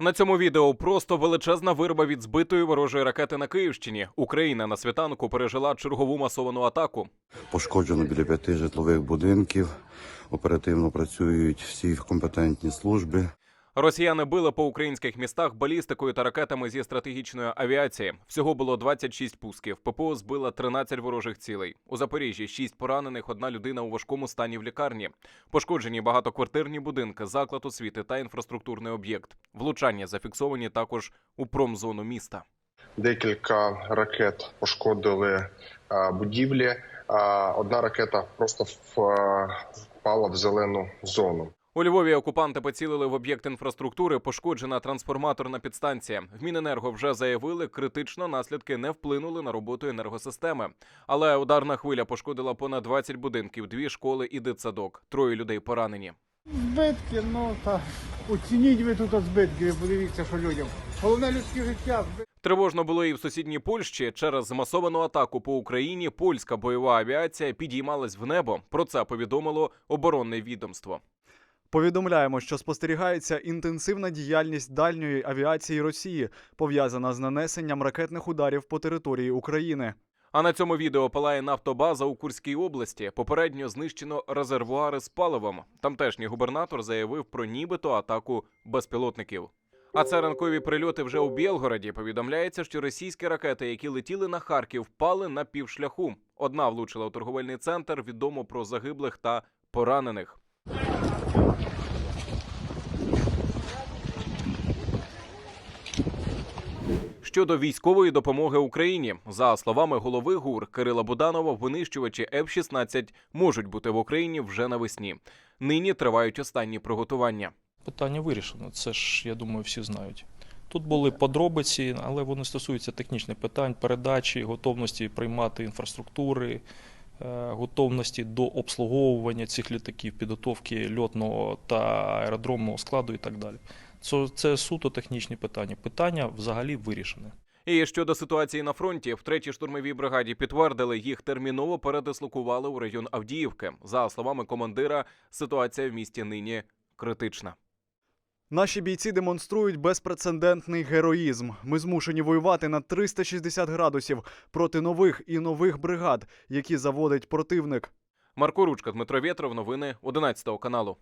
На цьому відео просто величезна вирва від збитої ворожої ракети на Київщині. Україна на світанку пережила чергову масовану атаку. Пошкоджено біля п'яти житлових будинків. Оперативно працюють всі компетентні служби. Росіяни били по українських містах балістикою та ракетами зі стратегічної авіації. Всього було 26 пусків. ППО збила 13 ворожих цілей. У Запоріжжі 6 поранених, одна людина у важкому стані в лікарні. Пошкоджені багатоквартирні будинки, заклад освіти та інфраструктурний об'єкт. Влучання зафіксовані також у промзону міста. Декілька ракет пошкодили е, будівлі. Е, Одна ракета просто е, впала в зелену зону. У Львові окупанти поцілили в об'єкт інфраструктури, пошкоджена трансформаторна підстанція. В Міненерго вже заявили, критично наслідки не вплинули на роботу енергосистеми. Але ударна хвиля пошкодила понад 20 будинків, дві школи і дитсадок. Троє людей поранені. Збитки, ну та оцініть ви тут збитки, подивіться, що людям. Головне людське життя. Тривожно було і в сусідній Польщі. Через змасовану атаку по Україні польська бойова авіація підіймалась в небо. Про це повідомило оборонне відомство. Повідомляємо, що спостерігається інтенсивна діяльність дальньої авіації Росії, пов'язана з нанесенням ракетних ударів по території України. А на цьому відео палає нафтобаза у Курській області. Попередньо знищено резервуари з паливом. Тамтешній губернатор заявив про нібито атаку безпілотників. А це ранкові прильоти вже у Білгороді. Повідомляється, що російські ракети, які летіли на Харків, впали на півшляху. Одна влучила у торговельний центр. Відомо про загиблих та поранених. Щодо військової допомоги Україні, за словами голови ГУР Кирила Буданова, винищувачі F-16 можуть бути в Україні вже навесні. Нині тривають останні приготування. Питання вирішено. Це ж, я думаю, всі знають. Тут були подробиці, але вони стосуються технічних питань, передачі, готовності приймати інфраструктури, готовності до обслуговування цих літаків, підготовки льотного та аеродромного складу і так далі. Це, це суто технічні питання. Питання взагалі вирішене. І щодо ситуації на фронті, в третій штурмовій бригаді підтвердили, їх терміново передислокували у район Авдіївки. За словами командира, ситуація в місті нині критична. Наші бійці демонструють безпрецедентний героїзм. Ми змушені воювати на 360 градусів проти нових і нових бригад, які заводить противник. Марко Ручка, Дмитро Вєтров, новини 11 каналу.